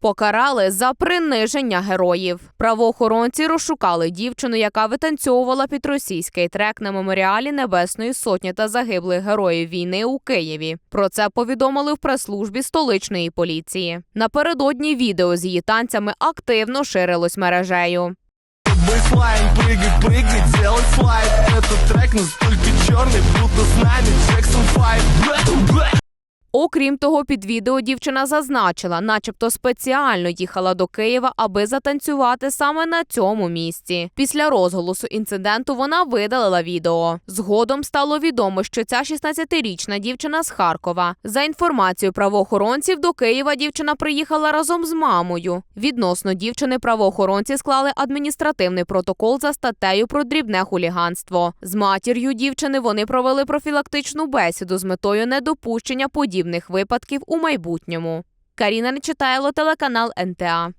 Покарали за приниження героїв. Правоохоронці розшукали дівчину, яка витанцьовувала під російський трек на меморіалі Небесної Сотні та загиблих героїв війни у Києві. Про це повідомили в прес-службі столичної поліції. Напередодні відео з її танцями активно ширилось мережею. Бейслайн, прыгай, прыгай, делай слайд Этот трек настолько черный, будто с нами Джексон 5 Окрім того, під відео дівчина зазначила, начебто спеціально їхала до Києва, аби затанцювати саме на цьому місці. Після розголосу інциденту вона видалила відео. Згодом стало відомо, що ця 16-річна дівчина з Харкова. За інформацією правоохоронців, до Києва дівчина приїхала разом з мамою. Відносно дівчини правоохоронці склали адміністративний протокол за статтею про дрібне хуліганство. З матір'ю дівчини вони провели профілактичну бесіду з метою недопущення подібних випадків у майбутньому. Каріна не читає телеканал НТА.